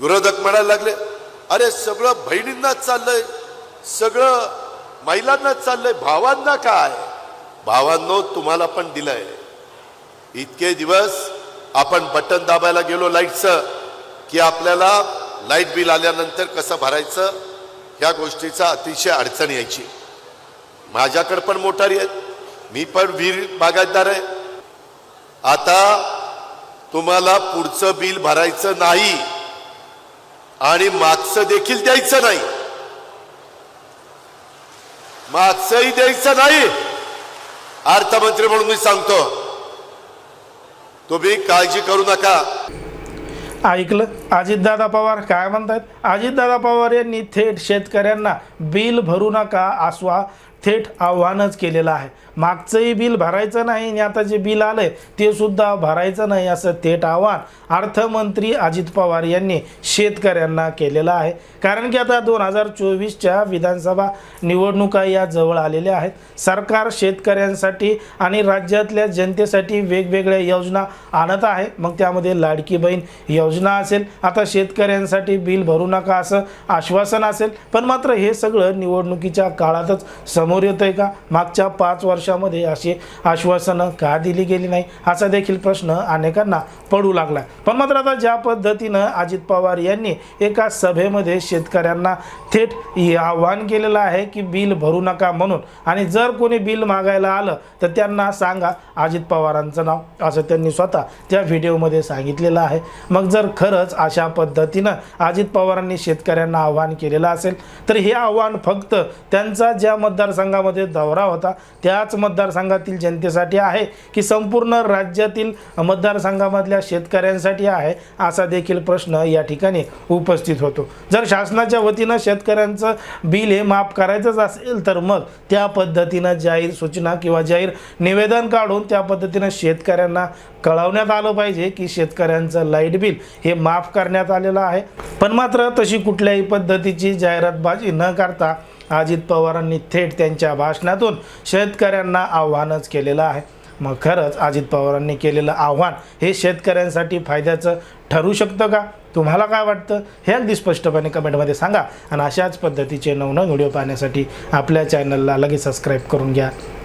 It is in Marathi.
विरोधक म्हणायला लागले अरे सगळं बहिणींनाच चाललंय सगळं महिलांनाच चाललंय भावांना काय? भावांनो तुम्हाला पण दिलंय. इतके दिवस आपण बटन दाबायला गेलो लाईटचं की आपल्याला लाइट बिल आल्यानंतर कसं भरायचं ह्या गोष्टीचा अतिशय अडचण यायची. माझ्याकडे पण मोटारी आहेत मी पण वीर बागायतदार आहे. आता तुम्हाला पुढचं बिल भरायचं नाही. आणि मागचं देखील द्यायचं नाही. मागचंही द्यायचं नाही. अर्थमंत्री म्हणून मी सांगतो तुम्ही काळजी करू नका. ऐकलं? अजितदादा पवार काय म्हणतात अजितदादा पवार यांनी थेट शेतकऱ्यांना बिल भरू नका आसवा थेट आव्हानच केलेलं आहे. मागचंही बिल भरायचं नाही आणि आता जे बिल आलंय ते सुद्धा भरायचं नाही असं थेट आव्हान अर्थमंत्री अजित पवार यांनी शेतकऱ्यांना केलेलं आहे. कारण की आता दोन हजार चोवीसच्या विधानसभा निवडणुका या जवळ आलेल्या आहेत. सरकार शेतकऱ्यांसाठी आणि राज्यातल्या जनतेसाठी वेगवेगळ्या योजना आणत आहे. मग त्यामध्ये लाडकी बहीण योजना असेल आता शेतकऱ्यांसाठी बिल भरू नका असं आश्वासन असेल. पण मात्र हे सगळं निवडणुकीच्या काळातच समोर येत आहे का? मागच्या पाच वर्षामध्ये अशी आश्वासनं का दिली गेली नाही? असा देखील प्रश्न अनेकांना पडू लागला. पण मात्र आता ज्या पद्धतीनं अजित पवार यांनी एका सभेमध्ये शेतकऱ्यांना थेट हे आव्हान केलेलं आहे की बिल भरू नका म्हणून आणि जर कोणी बिल मागायला आलं तर त्यांना सांगा अजित पवारांचं नाव असं त्यांनी स्वतः त्या व्हिडिओमध्ये सांगितलेलं आहे. मग जर खरंच अशा पद्धतीनं अजित पवारांनी शेतकऱ्यांना आव्हान केलेलं असेल तर हे आव्हान फक्त त्यांचा ज्या मतदार मतदारसंघामध्ये दौरा होता. त्याच मतदारसंघातील जनतेसाठी आहे की संपूर्ण राज्यातील मतदारसंघामधल्या शेतकऱ्यांसाठी आहे असा देखील प्रश्न या ठिकाणी उपस्थित होतो. जर शासनाच्या वतीनं शेतकऱ्यांचं बिल हे माफ करायचंच असेल तर मग त्या पद्धतीनं जाहीर सूचना किंवा जाहीर निवेदन काढून त्या पद्धतीनं शेतकऱ्यांना कळवण्यात आलं पाहिजे की शेतकऱ्यांचं लाइट बिल हे माफ करण्यात आलेलं आहे. पण मात्र तशी कुठल्याही पद्धतीची जाहिरातबाजी न करता अजित पवारांनी थेट त्यांच्या भाषणातून शेतकऱ्यांना आव्हानच केलेलं आहे. मग खरंच अजित पवारांनी केलेलं आव्हान हे शेतकऱ्यांसाठी फायद्याचं ठरू शकतं का? तुम्हाला काय वाटतं? हे अगदी स्पष्टपणे कमेंटमध्ये सांगा. आणि अशाच पद्धतीचे नवनवीन व्हिडिओ पाहण्यासाठी आपल्या चॅनलला लगेच सबस्क्राईब करून घ्या.